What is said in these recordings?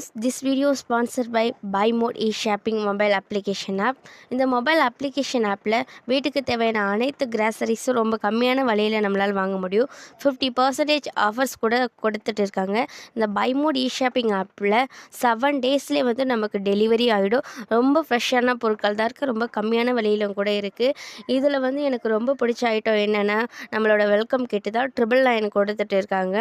Friends this video sponsor by by mode e shopping mobile application app இந்த mobile application ஆப்பில் வீட்டுக்கு தேவையான அனைத்து கிராசரிஸும் ரொம்ப கம்மியான விலையில் நம்மளால் வாங்க முடியும். ஃபிஃப்டி பர்சன்டேஜ் ஆஃபர்ஸ் கூட கொடுத்துட்டு இருக்காங்க. இந்த பை மோட் இ ஷாப்பிங் ஆப்பில் செவன் டேஸ்லேயே வந்து நமக்கு டெலிவரி ஆகிடும் ரொம்ப ஃப்ரெஷ்ஷான பொருட்கள் தான் இருக்குது ரொம்ப கம்மியான விலையிலும் கூட இருக்குது இதில் வந்து எனக்கு ரொம்ப பிடிச்ச ஐட்டம் என்னென்னா நம்மளோட வெல்கம் கிட்டு தான் ட்ரிபிள் நைன் கொடுத்துட்டு இருக்காங்க.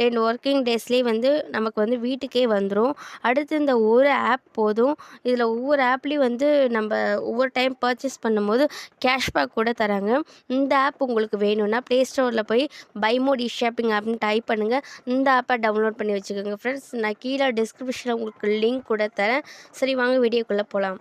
டென் ஒர்க்கிங் டேஸ்லேயே வந்து நமக்கு வந்து வீட்டுக்கே வந்துடும் அடுத்து இந்த ஒரு ஆப் போதும். இதில் ஒவ்வொரு ஆப்லேயும் வந்து நம்ம ஒவ்வொரு டைம் பர்ச்சேஸ் பண்ணும்போது கேஷ்பேக் கூட தராங்க. இந்த ஆப் உங்களுக்கு வேணும்னா ப்ளே ஸ்டோரில் போய் பைமோட் இ ஷாப்பிங் ஆப்னு டைப் பண்ணுங்கள் இந்த ஆப்பை டவுன்லோட் பண்ணி வச்சுக்கோங்க. ஃப்ரெண்ட்ஸ் நான் கீழே டிஸ்கிரிப்ஷனில் உங்களுக்கு லிங்க் கூட தரேன். சரி வாங்க வீடியோக்குள்ளே போகலாம்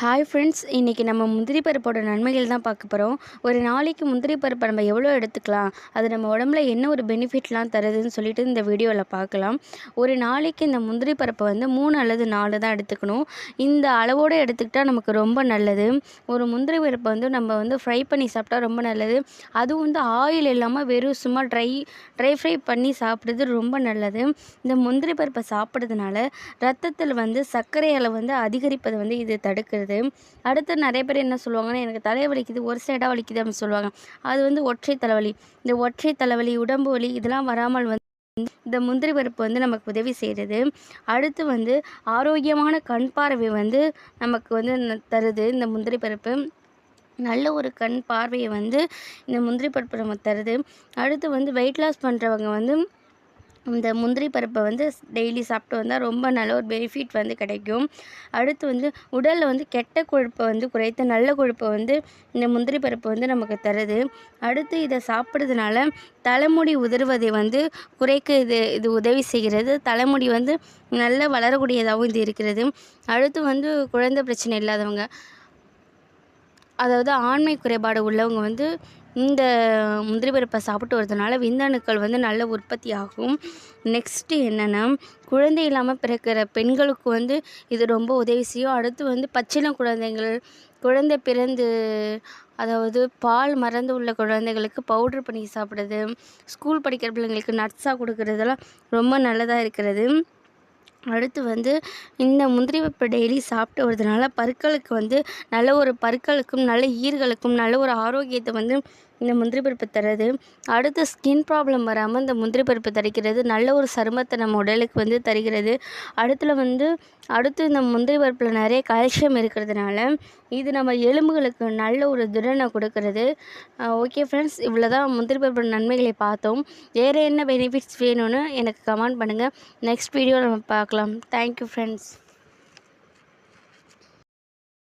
ஹாய் ஃப்ரெண்ட்ஸ் இன்றைக்கி நம்ம முந்திரி பருப்போட நன்மைகள் தான் பார்க்க போகிறோம் ஒரு நாளைக்கு முந்திரி பருப்பை நம்ம எவ்வளோ எடுத்துக்கலாம்? அது நம்ம உடம்புல என்ன ஒரு பெனிஃபிட்லாம் தருதுன்னு சொல்லிட்டு இந்த வீடியோவில் பார்க்கலாம். ஒரு நாளைக்கு இந்த முந்திரி பருப்பை வந்து மூணு அல்லது நாலு தான் எடுத்துக்கணும். இந்த அளவோடு எடுத்துக்கிட்டால் நமக்கு ரொம்ப நல்லது. ஒரு முந்திரி பருப்பை வந்து நம்ம வந்து ஃப்ரை பண்ணி சாப்பிட்டா ரொம்ப நல்லது. அதுவும் வந்து ஆயில் இல்லாமல் வெறும் சும்மா ட்ரை ட்ரை ஃப்ரை பண்ணி சாப்பிட்றது ரொம்ப நல்லது. இந்த முந்திரி பருப்பை சாப்பிட்றதுனால ரத்தத்தில் வந்து சர்க்கரை அளவு வந்து அதிகரிப்பதை வந்து இது தடுக்கிறது வருது அடுத்து நிறைய பேர் என்ன சொல்லுவாங்கன்னா எனக்கு தலை வலிக்குது ஒரு சைடாக வலிக்குது அப்படின்னு சொல்லுவாங்க. அது வந்து ஒற்றை தலைவலி. இந்த ஒற்றை தலைவலி உடம்பு வலி இதெல்லாம் வராமல் வந்து இந்த முந்திரி பருப்பு வந்து நமக்கு உதவி செய்கிறது அடுத்து வந்து ஆரோக்கியமான கண் பார்வை வந்து நமக்கு வந்து தருது இந்த முந்திரி பருப்பு. நல்ல ஒரு கண் பார்வையை வந்து இந்த முந்திரி பருப்பு நமக்கு தருது. அடுத்து வந்து வெயிட் லாஸ் பண்ணுறவங்க வந்து இந்த முந்திரி பருப்பை வந்து டெய்லி சாப்பிட்டு வந்தால் ரொம்ப நல்ல ஒரு பெனிஃபிட் வந்து கிடைக்கும். அடுத்து வந்து உடலில் வந்து கெட்ட கொழுப்பை வந்து குறைத்து நல்ல கொழுப்பை வந்து இந்த முந்திரி பருப்பு வந்து நமக்கு தருது. அடுத்து இதை சாப்பிட்றதுனால தலைமுடி உதிர்வதை வந்து குறைக்க இது இது உதவி செய்கிறது. தலைமுடி வந்து நல்ல வளரக்கூடியதாகவும் இது இருக்கிறது. அடுத்து வந்து குழந்தை பிரச்சனை இல்லாதவங்க அதாவது ஆண்மை குறைபாடு உள்ளவங்க வந்து இந்த முந்திரி பருப்பை சாப்பிட்டு வரதுனால விந்தணுக்கள் வந்து நல்ல உற்பத்தி ஆகும் நெக்ஸ்ட்டு என்னென்னா குழந்தை இல்லாமல் பிறக்கிற பெண்களுக்கு வந்து இது ரொம்ப உதவி செய்யும். அடுத்து வந்து பச்சிளம் குழந்தைகள் குழந்தை பிறந்து அதாவது பால் மறந்து உள்ள குழந்தைகளுக்கு பவுட்ரு பண்ணி சாப்பிட்றது ஸ்கூல் படிக்கிற பிள்ளைங்களுக்கு நட்ஸாக கொடுக்குறதெல்லாம் ரொம்ப நல்லதாக இருக்கிறது. அடுத்து வந்து இந்த முந்திரி வெப்ப டெய்லி சாப்பிட்டு வரதுனால பற்களுக்கு வந்து நல்ல ஒரு பற்களுக்கும் நல்ல ஈர்களுக்கும் நல்ல ஒரு ஆரோக்கியத்தை வந்து இந்த முந்திரி பருப்பு தருது அடுத்து ஸ்கின் ப்ராப்ளம் வராமல் இந்த முந்திரி பருப்பு தரிக்கிறது. நல்ல ஒரு சருமத்தை நம்ம உடலுக்கு வந்து தருகிறது. அடுத்துல வந்து அடுத்து இந்த முந்திரி பருப்பில் நிறைய கால்சியம் இருக்கிறதுனால இது நம்ம எலும்புகளுக்கு நல்ல ஒரு திடனை கொடுக்கறது. ஓகே ஃப்ரெண்ட்ஸ் இவ்வளோ தான் முந்திரி பருப்பு நன்மைகளை பார்த்தோம். வேறு என்ன பெனிஃபிட்ஸ் வேணும்னு எனக்கு கமெண்ட் பண்ணுங்கள் நெக்ஸ்ட் வீடியோ நம்ம பார்க்கலாம். Thank you friends